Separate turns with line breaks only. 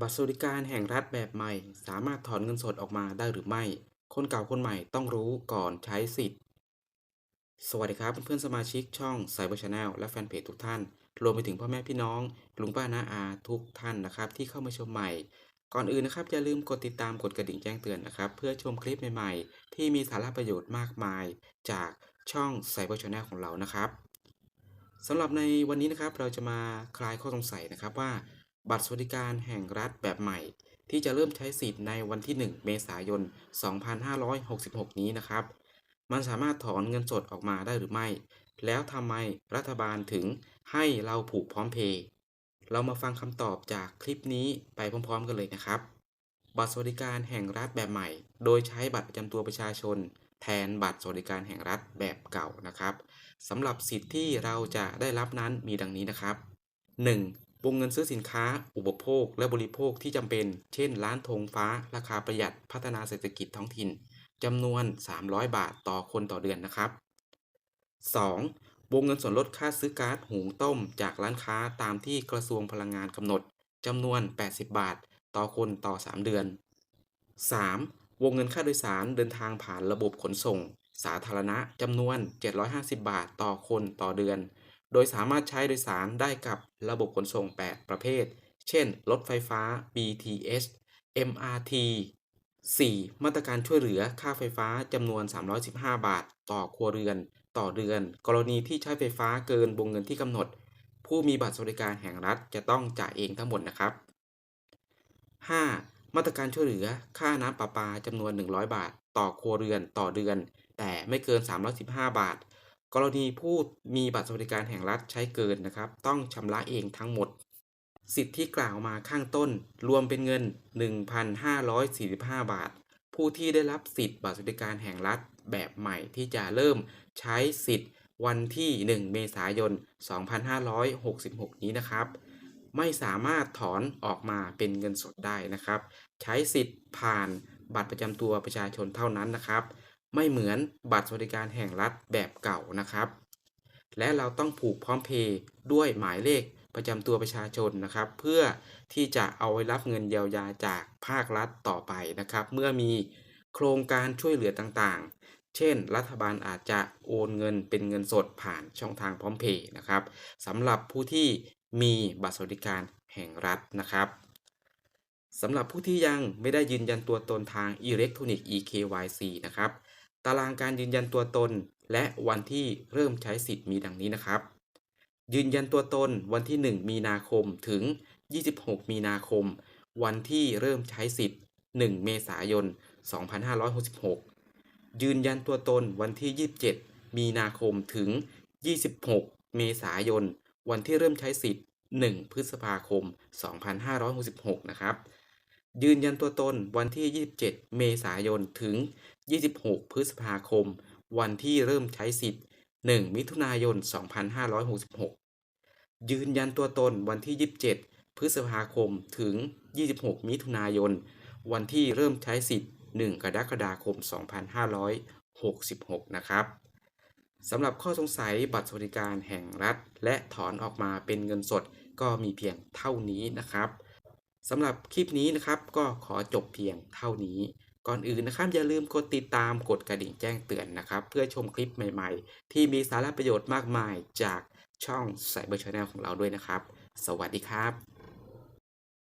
บัตรสวัสดิการแห่งรัฐแบบใหม่ สามารถถอนเงินสดออกมาได้หรือไม่ คนเก่าคนใหม่ต้องรู้ก่อนใช้สิทธิ์ สวัสดีครับเพื่อนๆสมาชิกช่อง Cyber Channel และแฟนเพจทุกท่าน รวมไปถึงพ่อแม่พี่น้อง ลุงป้าน้าอาทุกท่านนะครับ ที่เข้ามาชมใหม่ ก่อนอื่นนะครับ อย่าลืมกดติดตามกดกระดิ่งแจ้งเตือนนะครับ เพื่อชมคลิปใหม่ๆ ที่มีสาระประโยชน์มากมาย จากช่อง Cyber Channel ของเรานะครับสำหรับในวันนี้นะครับเราจะมาคลายข้อสงสัยนะครับว่า บัตรสวัสดิการแห่งรัฐแบบใหม่ ที่จะเริ่มใช้สิทธิ์ในวันที่ 1 เมษายน 2566 นี้นะครับ มันสามารถถอนเงินสดออกมาได้หรือไม่ แล้วทำไมรัฐบาลถึงให้เราผูกพร้อมเพย์เรามาฟังคำตอบจากคลิปนี้ไปพร้อม ๆ กันเลยนะครับ บัตรสวัสดิการแห่งรัฐแบบใหม่ โดยใช้บัตรประจำตัวประชาชน แทนบัตรสวัสดิการแห่งรัฐแบบเก่านะครับสำหรับสิทธิ์ที่เราจะได้รับนั้นมีดังนี้นะครับ 1. วงเงินซื้อสินค้า อุปโภค และบริโภคที่จำเป็น เช่น ร้านธงฟ้า ราคาประหยัด พัฒนาเศรษฐกิจท้องถิ่นจำนวน 300 บาทต่อคนต่อเดือนนะครับ 2. วงเงินส่วนลดค่าซื้อก๊าซหุงต้ม จากร้านค้าตามที่กระทรวงพลังงานกำหนดจำนวน 80 บาท ต่อคนต่อ 3 เดือน 3. วงเงินค่าโดยสารเดินทางผ่านระบบขนส่ง สาธารณะจำนวน 750 บาทต่อคนต่อเดือน โดยสามารถใช้โดยสารได้กับระบบขนส่ง 8 ประเภท เช่น รถไฟฟ้า BTS MRT 4. มาตรการช่วยเหลือค่าไฟฟ้าจำนวน 315 บาท ต่อครัวเรือน ต่อเดือน กรณีที่ใช้ไฟฟ้าเกินวงเงินที่กำหนด ผู้มีบัตรสวัสดิการแห่งรัฐจะต้องจ่ายเองทั้งหมดนะครับ 5. มาตรการช่วยเหลือค่าน้ำประปาจำนวน 100 บาท ต่อครัวเรือนต่อเดือน แต่ไม่เกิน 315 บาท กรณีผู้มีบัตรสวัสดิการแห่งรัฐใช้เกินนะครับ ต้องชำระเองทั้งหมด สิทธิ์ที่กล่าวมาข้างต้น รวมเป็นเงิน 1,545 บาท ผู้ที่ได้รับสิทธิ์บัตรสวัสดิการแห่งรัฐแบบใหม่ที่จะเริ่มใช้สิทธิ์วันที่ 1 เมษายน 2566 นี้นะครับ ไม่สามารถถอนออกมาเป็นเงินสดได้นะครับ ใช้สิทธิ์ผ่านบัตรประจำตัวประชาชนเท่านั้นนะครับ ไม่เหมือนบัตรสวัสดิการแห่งรัฐแบบเก่านะครับ และเราต้องผูกพร้อมเพย์ด้วยหมายเลขประจำตัวประชาชนนะครับ เพื่อที่จะเอาไว้รับเงินเยียวยาจากภาครัฐต่อไปนะครับ เมื่อมีโครงการช่วยเหลือต่างๆ เช่น รัฐบาลอาจจะโอนเงินเป็นเงินสดผ่านช่องทางพร้อมเพย์นะครับสำหรับผู้ที่มีบัตรสวัสดิการแห่งรัฐนะครับสำหรับผู้ที่ยังไม่ได้ยืนยันตัวตนทางอิเล็กทรอนิกส์ eKYC นะครับ ตารางการยืนยันตัวตน และวันที่เริ่มใช้สิทธิ์มีดังนี้นะครับ ยืนยันตัวตนวันที่ 1 มีนาคมถึง 26 มีนาคม วันที่เริ่มใช้สิทธิ์ 1 เมษายน 2566 ยืนยันตัวตนวันที่ 27 มีนาคมถึง 26 เมษายน วันที่เริ่มใช้สิทธิ์ 1 พฤษภาคม 2566 นะครับ ยืนยันตัวตนวันที่ 27 เมษายน ถึง 26 พฤษภาคม วันที่เริ่มใช้สิทธิ์ 1 มิถุนายน 2566 ยืนยันตัวตนวันที่ 27 พฤษภาคม ถึง 26 มิถุนายน วันที่เริ่มใช้สิทธิ์ 1 กรกฎาคม 2566 นะครับสำหรับข้อสงสัยบัตรสวัสดิการแห่งรัฐ และถอนออกมาเป็นเงินสดก็มีเพียงเท่านี้นะครับ สำหรับคลิปนี้นะครับก็ขอจบเพียงเท่านี้ ก่อนอื่นนะครับอย่าลืมกดติดตามกดกระดิ่งแจ้งเตือนนะครับ เพื่อชมคลิปใหม่ๆ ที่มีสาระประโยชน์มากมายจากช่อง Cyber Channel ของเราด้วยนะครับ สวัสดีครับ